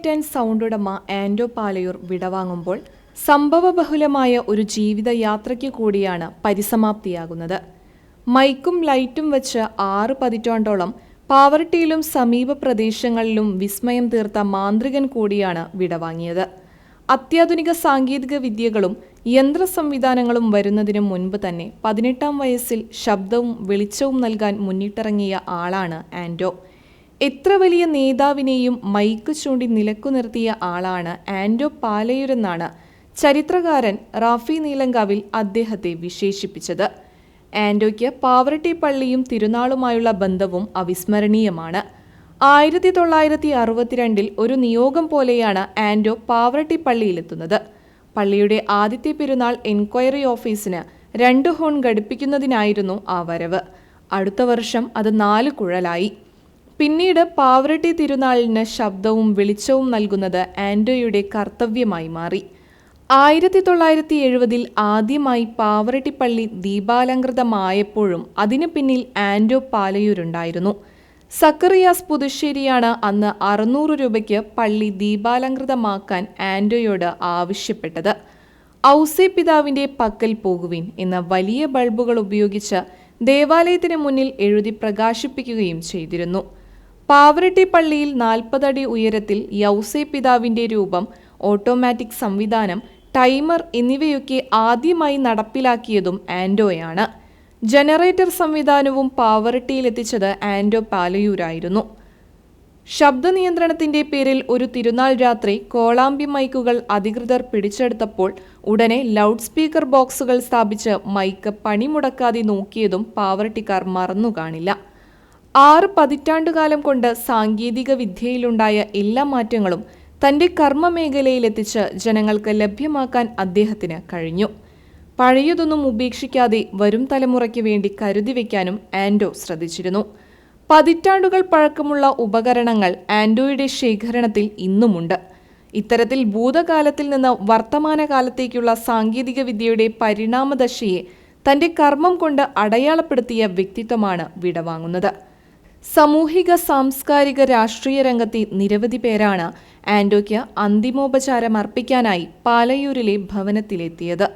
Light and sound ഉടമ ആൻഡോ പാലയൂർ വിടവാങ്ങുമ്പോൾ സംഭവബഹുലമായ ഒരു ജീവിതയാത്രയ്ക്ക് കൂടിയാണ് പരിസമാപ്തിയാകുന്നത്. മൈക്കും ലൈറ്റും വെച്ച് ആറ് പതിറ്റാണ്ടോളം പാവർട്ടിയിലും സമീപ പ്രദേശങ്ങളിലും വിസ്മയം തീർത്ത മാന്ത്രികൻ കൂടിയാണ് വിടവാങ്ങിയത്. അത്യാധുനിക സാങ്കേതിക വിദ്യകളും യന്ത്ര സംവിധാനങ്ങളും വരുന്നതിനു മുൻപ് തന്നെ പതിനെട്ടാം വയസ്സിൽ ശബ്ദവും വെളിച്ചവും നൽകാൻ മുന്നിട്ടിറങ്ങിയ ആളാണ് ആൻഡോ എത്ര വലിയ നേതാവിനെയും മൈക്ക് ചൂണ്ടി നിലക്കു നിർത്തിയ ആളാണ് ആൻഡോ പാലയൂരെന്നാണ് ചരിത്രകാരൻ റാഫി നീലങ്കാവിൽ അദ്ദേഹത്തെ വിശേഷിപ്പിച്ചത്. ആൻഡോയ്ക്ക് പാവറട്ടി പള്ളിയും തിരുനാളുമായുള്ള ബന്ധവും അവിസ്മരണീയമാണ്. ആയിരത്തി തൊള്ളായിരത്തി അറുപത്തിരണ്ടിൽ ഒരു നിയോഗം പോലെയാണ് ആൻഡോ പാവറട്ടി പള്ളിയിലെത്തുന്നത്. പള്ളിയുടെ ആദ്യത്തെ പെരുന്നാൾ എൻക്വയറി ഓഫീസിന് രണ്ട് ഹോൺ ഘടിപ്പിക്കുന്നതിനായിരുന്നു ആ വരവ്. അടുത്ത വർഷം അത് നാല് കുഴലായി. പിന്നീട് പാവറട്ടി തിരുനാളിന് ശബ്ദവും വെളിച്ചവും നൽകുന്നത് ആൻഡോയുടെ കർത്തവ്യമായി മാറി. ആയിരത്തി തൊള്ളായിരത്തി എഴുപതിൽ ആദ്യമായി പാവറട്ടി പള്ളി ദീപാലങ്കൃതമായപ്പോഴും അതിനു പിന്നിൽ ആൻഡോ പാലയൂരുണ്ടായിരുന്നു. സക്കറിയാസ് പുതുശ്ശേരിയാണ് അന്ന് അറുന്നൂറ് രൂപയ്ക്ക് പള്ളി ദീപാലങ്കൃതമാക്കാൻ ആൻഡോയോട് ആവശ്യപ്പെട്ടത്. ഔസേ പിതാവിന്റെ പക്കൽ പോകുവിൻ എന്ന വലിയ ബൾബുകൾ ഉപയോഗിച്ച് ദേവാലയത്തിന് മുന്നിൽ എഴുതി പ്രകാശിപ്പിക്കുകയും ചെയ്തിരുന്നു. പാവറട്ടി പള്ളിയിൽ നാൽപ്പതടി ഉയരത്തിൽ യൗസേ പിതാവിന്റെ രൂപം ഓട്ടോമാറ്റിക് സംവിധാനം ടൈമർ എന്നിവയൊക്കെ ആദ്യമായി നടപ്പിലാക്കിയതും ആൻഡോയാണ് ജനറേറ്റർ സംവിധാനവും പാവറട്ടിയിലെത്തിച്ചത് ആൻഡോ പാലയൂരായിരുന്നു. ശബ്ദ നിയന്ത്രണത്തിന്റെ പേരിൽ ഒരു തിരുനാൾ രാത്രി കോളാമ്പി മൈക്കുകൾ അധികൃതർ പിടിച്ചെടുത്തപ്പോൾ ഉടനെ ലൗഡ് സ്പീക്കർ ബോക്സുകൾ സ്ഥാപിച്ച് മൈക്ക് പണിമുടക്കാതെ നോക്കിയതും പാവറട്ടിക്കാർ മറന്നു കാണില്ല ആറ് പതിറ്റാണ്ടുകാലം കൊണ്ട് സാങ്കേതിക വിദ്യയിലുണ്ടായ എല്ലാ മാറ്റങ്ങളും തന്റെ കർമ്മമേഖലയിലെത്തിച്ച് ജനങ്ങൾക്ക് ലഭ്യമാക്കാൻ അദ്ദേഹത്തിന് കഴിഞ്ഞു. പഴയതൊന്നും ഉപേക്ഷിക്കാതെ വരും തലമുറയ്ക്ക് വേണ്ടി കരുതി വയ്ക്കാനും ആൻഡോ ശ്രദ്ധിച്ചിരുന്നു. പതിറ്റാണ്ടുകൾ പഴക്കമുള്ള ഉപകരണങ്ങൾ ആൻഡോയുടെ ശേഖരണത്തിൽ ഇന്നുമുണ്ട്. ഇത്തരത്തിൽ ഭൂതകാലത്തിൽ നിന്ന് വർത്തമാനകാലത്തേക്കുള്ള സാങ്കേതിക വിദ്യയുടെ പരിണാമദശയെ തന്റെ കർമ്മം കൊണ്ട് അടയാളപ്പെടുത്തിയ വ്യക്തിത്വമാണ് വിടവാങ്ങുന്നത്. സാമൂഹിക സാംസ്കാരിക രാഷ്ട്രീയ രംഗത്തെ നിരവധി പേരാണ് ആൻഡോയ്ക്ക് അന്തിമോപചാരം അർപ്പിക്കാനായി പാലയൂരിലെ ഭവനത്തിലെത്തിയത്.